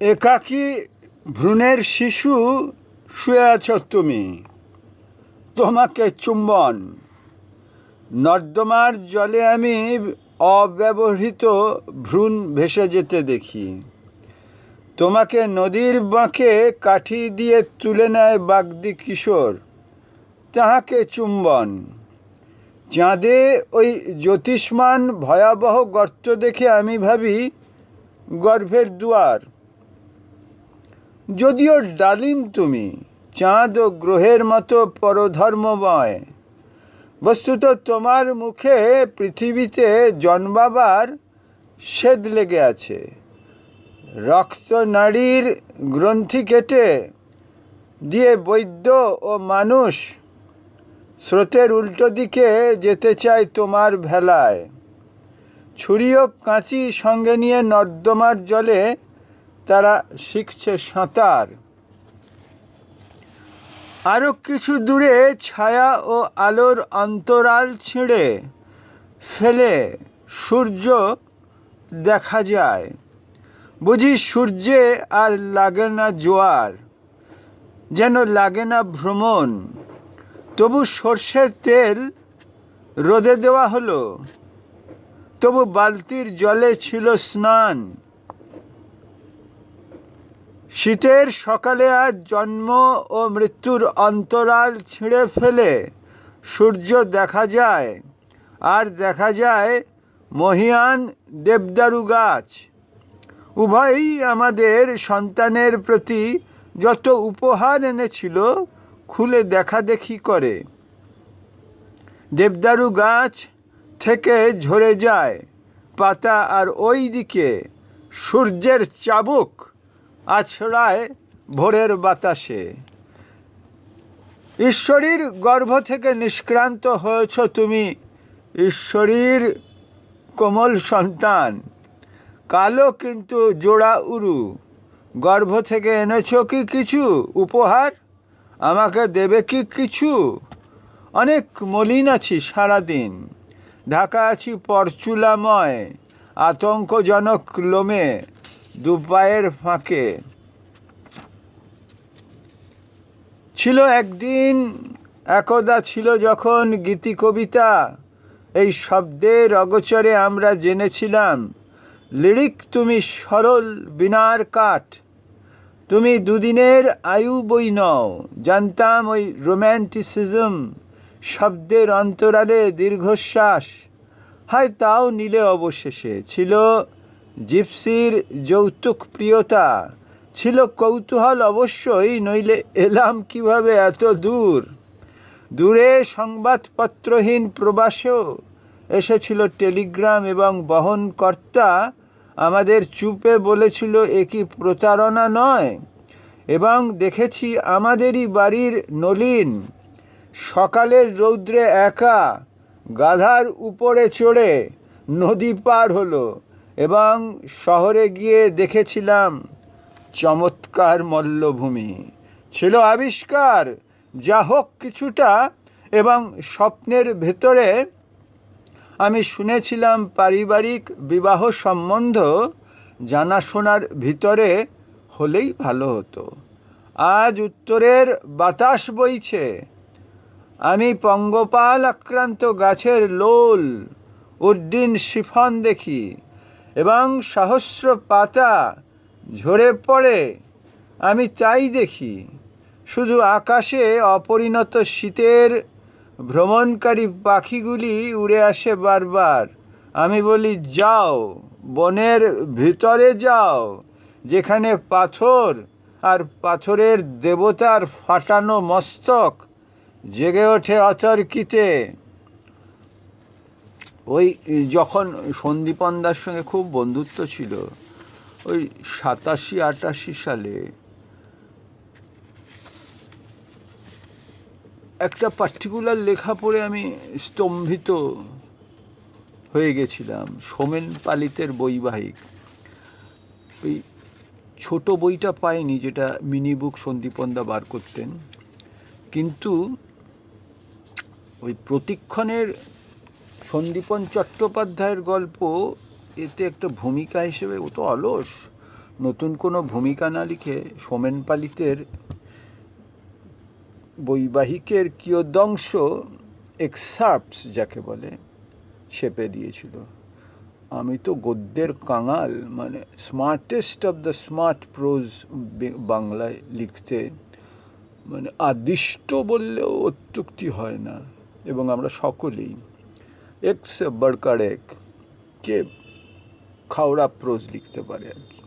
একাকী ভ্রূণের শিশু শুয়ে আছো তুমি। তোমাকে চুম্বন। নর্দমার জলে আমি অব্যবহৃত ভ্রূণ ভেসে যেতে দেখি। তোমাকে নদীর বাঁকে কাঠি দিয়ে তুলে নেয় বাগদি কিশোর। তাহাকে চুম্বন। চাঁদে ওই জ্যোতিষ্মান ভয়াবহ গর্ত দেখে আমি ভাবি, গর্ভের দুয়ার। যদিও ডালিম তুমি, চাঁদ ও গ্রহের মতো পরধর্মময়, বস্তুত তোমার মুখে পৃথিবীতে জন্মাবার সেদ লেগে আছে। রক্ত নাড়ির গ্রন্থি কেটে দিয়ে বৈদ্য ও মানুষ স্রোতের উল্টো দিকে যেতে চায় তোমার ভেলায়। ছুরি ও কাঁচি সঙ্গে নিয়ে নর্দমার জলে তারা শিখছে সাঁতার। আরও কিছু দূরে ছায়া ও আলোর অন্তরাল ছিঁড়ে ফেলে সূর্য দেখা যায়। বুঝি সূর্যে আর লাগে না জোয়ার, যেন লাগে না ভ্রমণ। তবু সর্ষের তেল রোদে দেওয়া হলো, তবু বালতির জলে ছিল স্নান। শীতের সকালে আজ জন্ম ও মৃত্যুর অন্তরাল ছিঁড়ে ফেলে। সূর্য দেখা যায়। আর দেখা যায় মহিয়ান দেবদারু গাছ। উভয়ই আমাদের সন্তানের প্রতি যত উপহার এনেছিল, খুলে দেখা দেখি করে। দেবদারু গাছ থেকে ঝরে যায় পাতা আর ওই দিকে সূর্যের চাবুক। আছড়ায় ভোরের বাতাসে। ঈশ্বরীর গর্ভ থেকে নিষ্ক্রান্ত হয়েছ তুমি, ঈশ্বরীর কোমল সন্তান। কালো কিন্তু জোড়া উরু। গর্ভ থেকে এনেছ কি কিছু উপহার? আমাকে দেবে কি কিছু? অনেক মলিন আছি সারাদিন। ঢাকা আছি পরচুলাময়, আতঙ্কজনক লোমে। দুপায়ের ফাঁকে। ছিল একদিন, একদা ছিল যখন গীতি কবিতা, এই শব্দের অগোচরে আমরা জেনেছিলাম, লিরিক তুমি সরল বিনার কাঠ, তুমি দুদিনের আয়ু বই নও, জানতাম ওই রোম্যান্টিসিজম, শব্দের অন্তরালে দীর্ঘশ্বাস, হয় তাও নিলে অবশেষে, ছিল জিপসির যৌতুক প্রিয়তা। ছিল কৌতূহল অবশ্যই, নইলে এলাম কীভাবে এত দূর? দূরে সংবাদপত্রহীন প্রবাসেও। এসেছিল টেলিগ্রাম এবং বহনকর্তা আমাদের চুপে বলেছিল, এ কি প্রতারণা নয়? এবং দেখেছি আমাদেরই বাড়ির নলিন। সকালের রৌদ্রে একা, গাধার উপরে চড়ে নদী পার হলো। এবং শহরে গিয়ে দেখেছিলাম চমৎকার মল্লভূমি। ছিল আবিষ্কার, যা হোক কিছুটা, এবং স্বপ্নের ভেতরে আমি শুনেছিলাম পারিবারিক বিবাহ সম্বন্ধ জানাশোনার ভিতরে হলেই ভালো হতো। আজ উত্তরের বাতাস বইছে, আমি পঙ্গপাল আক্রান্ত গাছের লোল, উড্ডিন শিফন দেখি। এবং সহস্র পাতা ঝরে পড়ে, আমি তাই দেখি। শুধু আকাশে অপরিণত শীতের ভ্রমণকারী পাখিগুলি উড়ে আসে বারবার। আমি বলি, যাও, বনের ভিতরে যাও, যেখানে পাথর আর পাথরের দেবতার ফাটানো মস্তক জেগে ওঠে অতর্কিতে ওই যখন সন্দীপনদার সঙ্গে খুব বন্ধুত্ব ছিল, ওই সাতাশি, আটাশি সালে একটা পার্টিকুলার লেখা পড়ে আমি স্তম্ভিত হয়ে গেছিলাম, সোমেন পালিতের বৈবাহিক। ওই ছোট বইটা পাইনি যেটা মিনি বুক সন্দীপনদা বার করতেন। কিন্তু ওই প্রতিক্ষণের সন্দীপন চট্টোপাধ্যায়ের গল্প, এতে একটা ভূমিকা হিসেবে ও তো অলস। নতুন কোনো ভূমিকা না লিখে সোমেন পালিতের বৈবাহিকের কিয়দংশ এক্সার্পস যাকে বলে ছেপে দিয়েছিল। আমি তো গদ্যের কাঙাল মানে smartest of the smart prose বাংলায় লিখতে মানে আদিষ্ট বললেও অত্যুক্তি হয় না, এবং আমরা সকলেই এক্স বড়কার এক কে খাওড়া প্রোজ লিখতে পারে আর কি।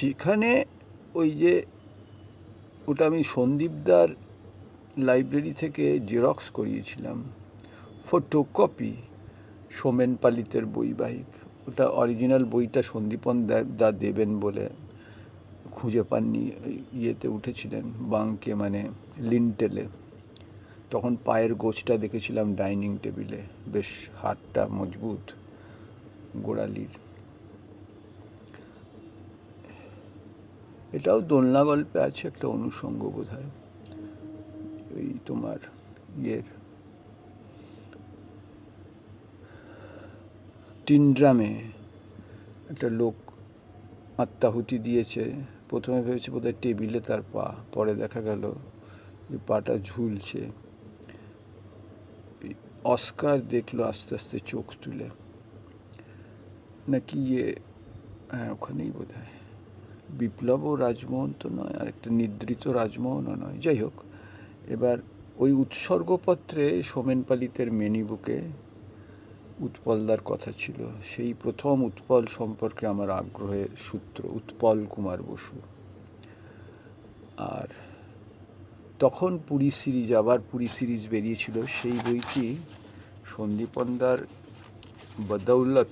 সেখানে ওই যে ওটা আমি সন্দীপদার লাইব্রেরি থেকে জেরক্স করিয়েছিলাম। ফটোকপি সোমেন পালিতের বৈবাহিক ওটা অরিজিনাল বইটা সন্দীপন দা- দেবেন বলে খুঁজে পাননি, ইয়েতে উঠেছিলেন, বাংকে মানে লিনটেলে। তখন পায়ের গোছটা দেখেছিলাম ডাইনিং টেবিলে। বেশ হাতটা মজবুত, গোড়ালির। এটাও দোলনা গল্পে আছে, একটা অনুষঙ্গ বোধ হয় ওই তোমার ইয়ের। টিনড্রামে একটা লোক আত্মাহুতি দিয়েছে। প্রথমে ভেবেছে বোধহয় টেবিলে তার পা, পরে দেখা গেল যে পাটা ঝুলছে। অস্কার দেখল আস্তে আস্তে চোখ তুলে। নাকি ইয়ে হ্যাঁ ওখানেই বোধ হয় বিপ্লব ও রাজমোহন তো নয়, আর একটা নিদ্রিত রাজমোহনও নয়। যাই হোক, এবার ওই উৎসর্গপত্রে সোমেন পালিতের মেনি বুকে উৎপলদার কথা ছিল। সেই প্রথম উৎপল সম্পর্কে আমার আগ্রহের সূত্র, উৎপল কুমার বসু। আর তখন পুরী সিরিজ আবার পুরী সিরিজ বেরিয়েছিল। সেই বইটি সন্দীপনদার বদৌলত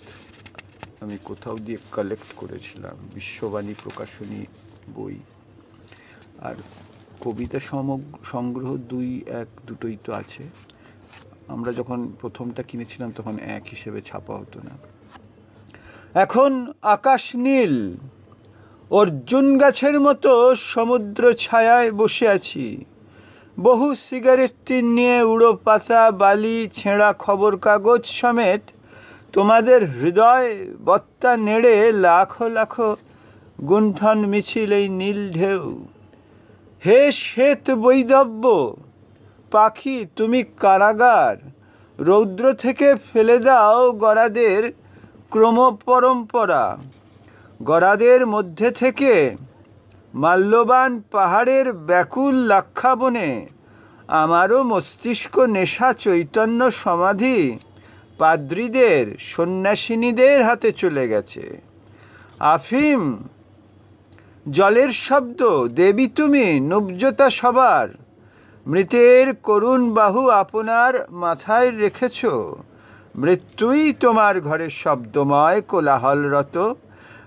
আমি কোথাও দিয়ে কালেক্ট করেছিলাম। বিশ্ববাণী প্রকাশনী বই। আর কবিতা সংগ্রহ দুই এক দুটোই তো আছে। আমরা যখন প্রথমটা কিনেছিলাম তখন এক হিসেবে ছাপা হতো না। এখন আকাশ নীল, অর্জুন গাছের মতো সমুদ্র ছায়ায় বসে আছি। বহু সিগারেট টিন নিয়ে উড়ো পাতা বালি, ছেঁড়া খবর কাগজ সমেত তোমাদের হৃদয় বত্তা নেড়ে লাখো লাখো গুণ্ঠন মিছিল এই নীল ঢেউ। হে শ্বেত বৈদব্য পাখি তুমি কারাগার, রৌদ্র থেকে ফেলে দাও গরাদের ক্রম পরম্পরা গরাদের মধ্যে থেকে মাল্যবান পাহাড়ের ব্যাকুল লাক্ষাবনে, আমারও মস্তিষ্ক নেশা চৈতন্য সমাধি, পাদ্রীদের, সন্ন্যাসিনীদের হাতে চলে গেছে। আফিম, জলের শব্দ, দেবী তুমি, নুব্জতা সবার, মৃতের করুণ বাহু আপনার মাথায় রেখেছ। মৃত্যুই তোমার ঘরে শব্দময় কোলাহলরত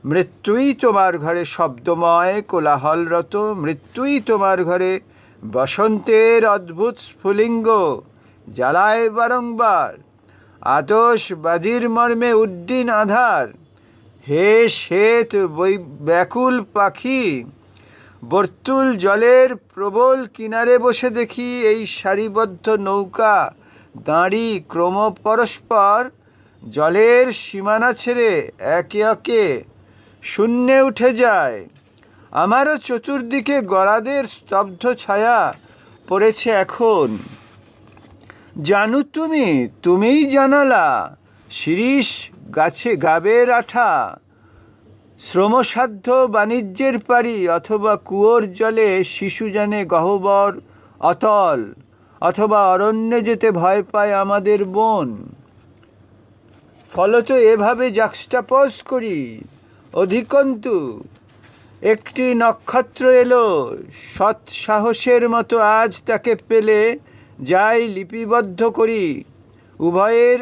মৃত্যুই তোমার ঘরে শব্দময় কোলাহলরত, মৃত্যুই তোমার ঘরে বসন্তের অদ্ভুত স্ফুলিঙ্গ, জ্বালায় বারংবার। আতস বাজির মর্মে উড্ডিন আধার, হে শ্বেত বৈ, ব্যাকুল পাখি, বর্তুল জলের প্রবল কিনারে বসে দেখি এই সারিবদ্ধ নৌকা, দাঁড়ি ক্রম পরস্পর জলের সীমানা ছেড়ে একে একে শূন্যে উঠে যায়। আমারও চতুর্দিকে গড়াদের স্তব্ধ ছায়া পড়েছে এখন। জানু তুমি, তুমিই জানালা, শিরিষ গাছে গাবের আঠা শ্রমসাধ্য বাণিজ্যের পারি অথবা কুয়োর জলে শিশু জানে গহ্বর অতল, অথবা অরণ্যে যেতে ভয় পায় আমাদের বোন ফলত এভাবে জাক্সটাপজ করি অধিকন্তু, একটি নক্ষত্র এলো সৎ সাহসের মতো আজ তাকে পেলে যাই লিপিবদ্ধ করি। উভয়ের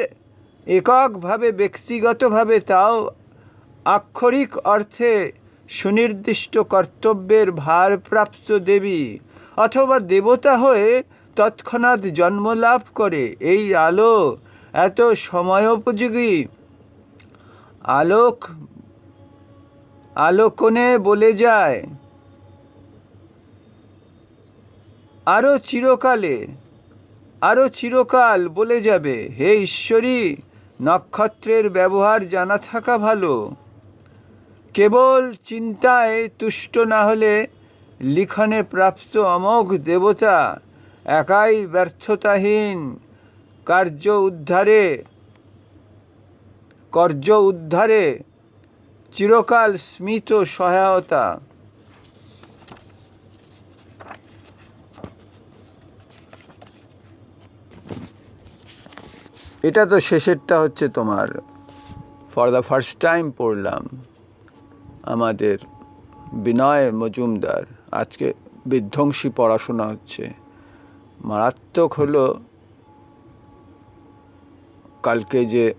এককভাবে, ব্যক্তিগতভাবে তাও আক্ষরিক অর্থে সুনির্দিষ্ট কর্তব্যের ভারপ্রাপ্ত দেবী অথবা দেবতা হয়ে তৎক্ষণাৎ জন্মলাভ করে। এই আলো এত সময়োপযোগী। আলোক আলোকনে বলে যায়। আরও চিরকালে আরও চিরকাল বলে যাবে, হে ঈশ্বরী, নক্ষত্রের ব্যবহার জানা থাকা ভালো। কেবল চিন্তায় তুষ্ট না হলে লিখনে প্রাপ্ত অমোঘ দেবতা একাই ব্যর্থতাহীন। কার্য উদ্ধারে, কর্য উদ্ধারে চিরকাল স্মিত সহায়তা। এটা তো শেষেরটা হচ্ছে তোমার। ফর দ্য ফার্স্ট টাইম পড়লাম আমাদের বিনয় মজুমদার। আজকে বিধ্বংসী পড়াশোনা হচ্ছে। মারাত্মক হলো কালকে যে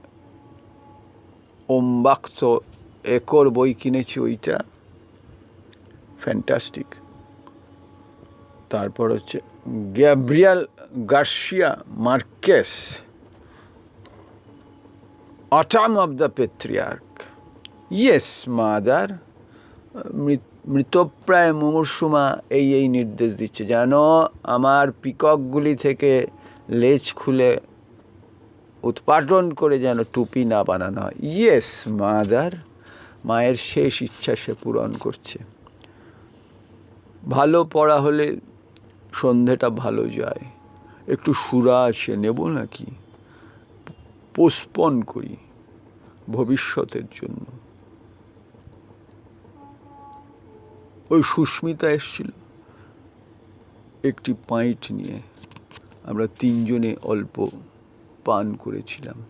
ওমবাক্ত একর বই কিনেছি ওইটা। ফ্যান্টাস্টিক তারপর হচ্ছে Gabriel Garcia Marquez Autumn of the Patriarch yes mother মৃতপ্রায় মুমূর্ষুমা এই এই নির্দেশ দিচ্ছে, যেন আমার পিককগুলি থেকে লেজ খুলে উৎপাদন করে যেন টুপি না বানানো হয়। ইয়েস মাদার মায়ের শেষ ইচ্ছা সে পূরণ করছে। ভালো পড়া হলে সন্ধেটা ভালো যায়। একটু সুরা আছে, নেব নাকি? পোস্টপন করি ভবিষ্যতের জন্য। ওই সুস্মিতা এসছিল একটি পাইট নিয়ে। আমরা তিনজনে অল্প পান করেছিলাম।